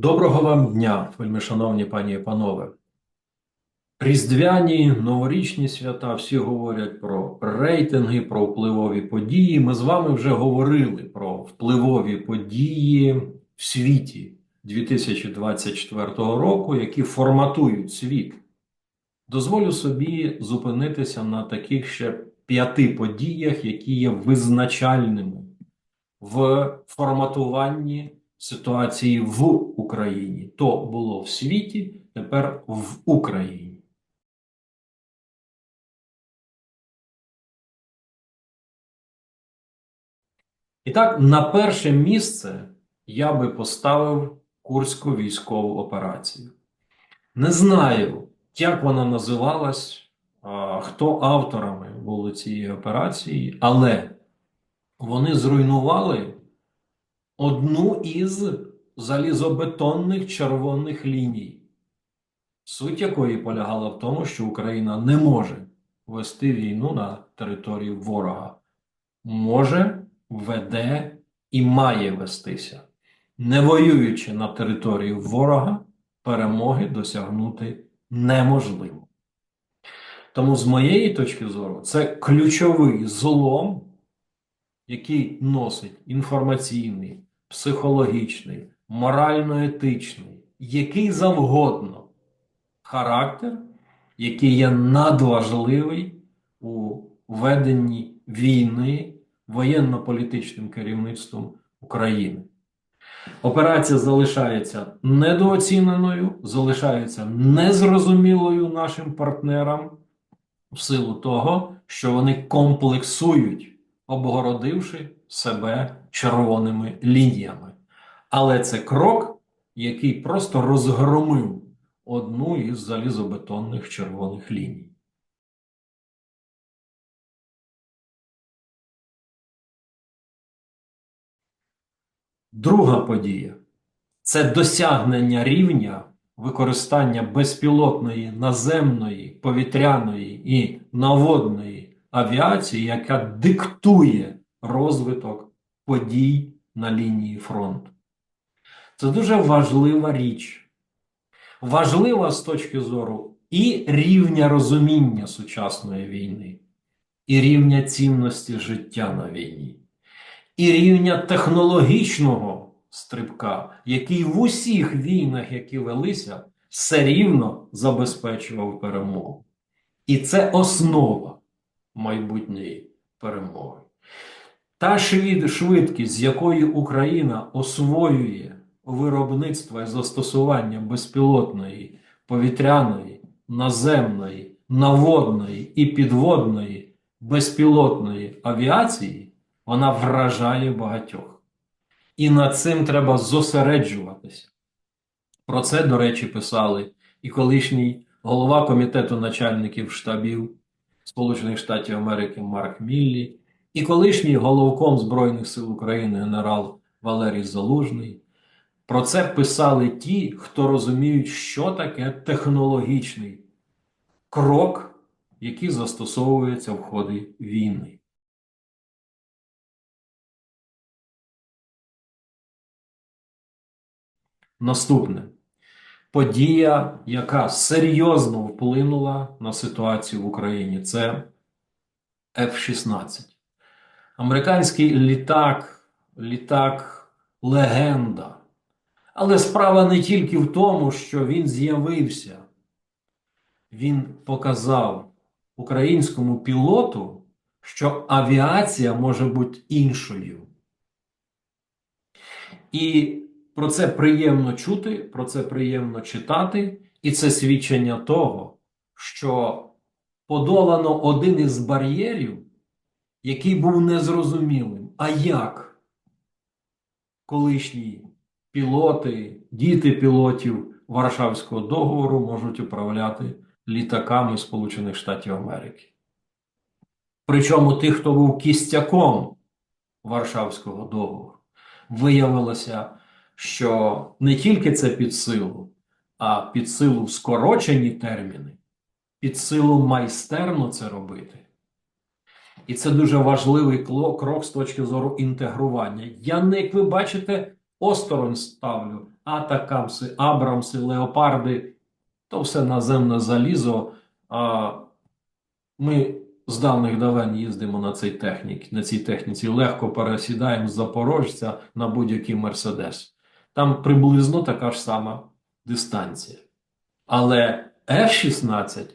Доброго вам дня, вельмишановні пані і панове. Різдвяні, новорічні свята всі говорять про рейтинги, про впливові події. Ми з вами вже говорили про впливові події в світі 2024 року, які форматують світ. Дозволю собі зупинитися на таких ще п'яти подіях, які є визначальними в форматуванні ситуації в Україні. То було в світі, тепер в Україні. І так, на перше місце я би поставив Курську військову операцію. Не знаю, як вона називалась, хто авторами були цієї операції, але вони зруйнували одну із залізобетонних червоних ліній, суть якої полягала в тому, що Україна не може вести війну на території ворога. Може, веде і має вестися. Не воюючи на території ворога, перемоги досягнути неможливо. Тому, з моєї точки зору, це ключовий злом, який носить інформаційний, психологічний, морально-етичний, який завгодно характер, який є надважливий у веденні війни воєнно-політичним керівництвом України. Операція залишається недооціненою, залишається незрозумілою нашим партнерам в силу того, що вони комплексують, обгородивши себе червоними лініями. Але це крок, який просто розгромив одну із залізобетонних червоних ліній. Друга подія це досягнення рівня використання безпілотної наземної, повітряної і наводної авіації, яка диктує розвиток подій на лінії фронту. Це дуже важлива річ. Важлива з точки зору і рівня розуміння сучасної війни, і рівня цінності життя на війні і рівня технологічного стрибка, який в усіх війнах, які велися, все рівно забезпечував перемогу. І це основа майбутньої перемоги. Та швидкість, з якою Україна освоює виробництво і застосування безпілотної, повітряної, наземної, наводної і підводної безпілотної авіації, вона вражає багатьох. І над цим треба зосереджуватися. Про це, до речі, писали і колишній голова Комітету начальників штабів Сполучених Штатів Америки Марк Міллі, і колишній головком Збройних сил України генерал Валерій Залужний. Про це писали ті, хто розуміють, що таке технологічний крок, який застосовується в ході війни. Наступне подія, яка серйозно вплинула на ситуацію в Україні, це F-16. Американський літак, літак легенда. Але справа не тільки в тому, що він з'явився. Він показав українському пілоту, що авіація може бути іншою. І про це приємно чути, про це приємно читати, і це свідчення того, що подолано один із бар'єрів, який був незрозумілим. А як колишні пілоти, діти пілотів Варшавського договору можуть управляти літаками Сполучених Штатів Америки? Причому тих, хто був кістяком Варшавського договору, виявилося що не тільки це під силу, а під силу скорочені терміни, під силу майстерно це робити. І це дуже важливий крок з точки зору інтегрування. Я не, як ви бачите, осторонь ставлю Атакамси, Абрамси, Леопарди то все наземне залізо. А ми з давних давен їздимо на цій техніці, на цій техніці, легко пересідаємо з Запорожця на будь-який Мерседес. Там приблизно така ж сама дистанція. Але F-16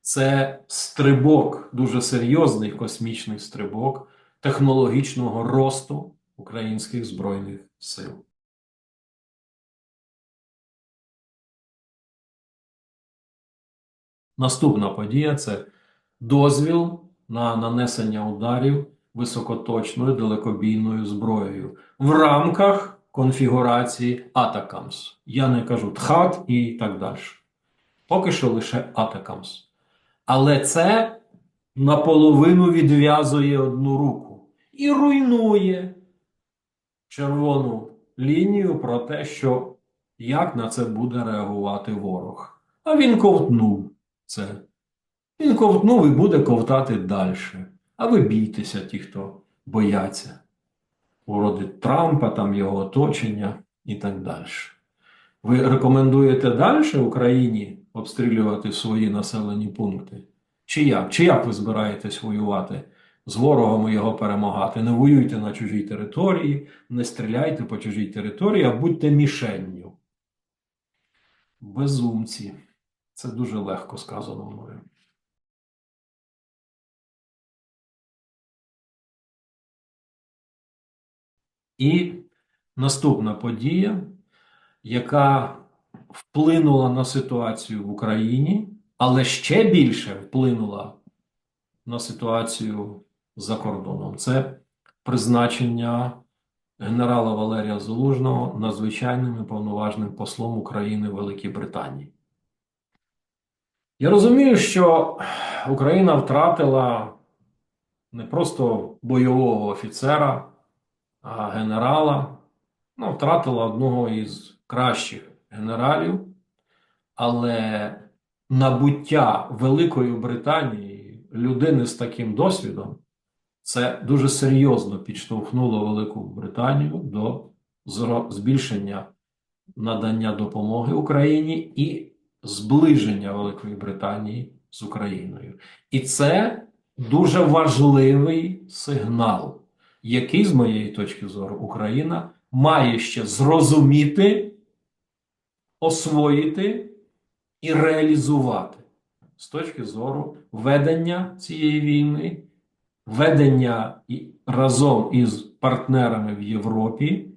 це стрибок, дуже серйозний космічний стрибок технологічного росту українських збройних сил. Наступна подія це дозвіл на нанесення ударів високоточною далекобійною зброєю в рамках конфігурації Атакамс. Я не кажу ТХАТ і так далі. Поки що лише Атакамс. Але це наполовину відв'язує одну руку і руйнує червону лінію про те, що як на це буде реагувати ворог. А він ковтнув це. Він ковтнув і буде ковтати далі. А ви бійтеся, ті, хто бояться. Уроди Трампа, там його оточення і так далі. Ви рекомендуєте далі Україні обстрілювати свої населені пункти? Чи як? Чи як ви збираєтесь воювати з ворогом і його перемагати? Не воюйте на чужій території, не стріляйте по чужій території, а будьте мішенню. Безумці. Це дуже легко сказано мною. І наступна подія, яка вплинула на ситуацію в Україні, але ще більше вплинула на ситуацію за кордоном. Це призначення генерала Валерія Залужного надзвичайним і повноважним послом України в Великій Британії. Я розумію, що Україна втратила не просто бойового офіцера, генерала, ну, втратила одного із кращих генералів, але набуття Великої Британії людини з таким досвідом це дуже серйозно підштовхнуло Велику Британію до збільшення надання допомоги Україні і зближення Великої Британії з Україною. І це дуже важливий сигнал, який, з моєї точки зору, Україна має ще зрозуміти, освоїти і реалізувати? З точки зору ведення цієї війни, ведення разом із партнерами в Європі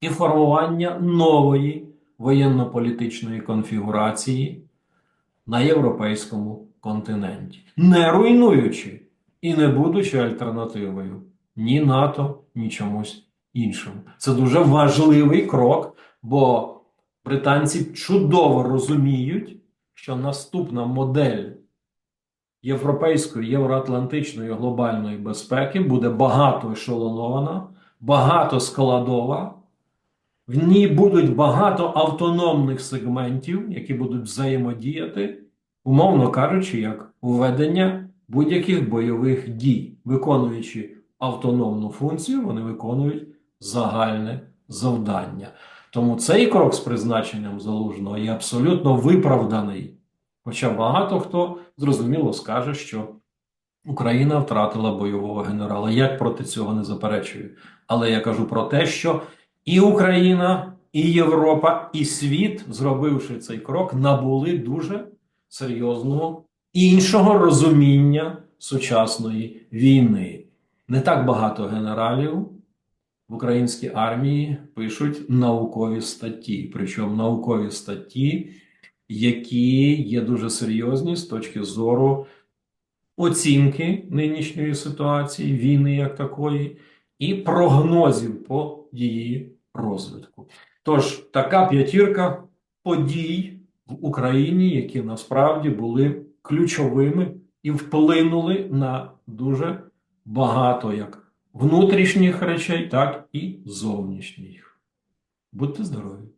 і формування нової воєнно-політичної конфігурації на європейському континенті, не руйнуючи і не будучи альтернативою ні НАТО, ні чомусь іншому. Це дуже важливий крок, бо британці чудово розуміють, що наступна модель європейської, євроатлантичної глобальної безпеки буде багато ешелонована, багато складова. В ній будуть багато автономних сегментів, які будуть взаємодіяти, умовно кажучи, як введення будь-яких бойових дій. Виконуючи автономну функцію, вони виконують загальне завдання. Тому цей крок з призначенням залужного є абсолютно виправданий. Хоча багато хто зрозуміло скаже, що Україна втратила бойового генерала. Я проти цього не заперечую. Але я кажу про те, що і Україна, і Європа, і світ, зробивши цей крок, набули дуже серйозного іншого розуміння сучасної війни. Не так багато генералів в українській армії пишуть наукові статті, причому наукові статті, які є дуже серйозні з точки зору оцінки нинішньої ситуації, війни як такої, і прогнозів по її розвитку. Тож така п'ятірка подій в Україні, які насправді були ключовими і вплинули на дуже багато як внутрішніх речей, так і зовнішніх. Будьте здорові!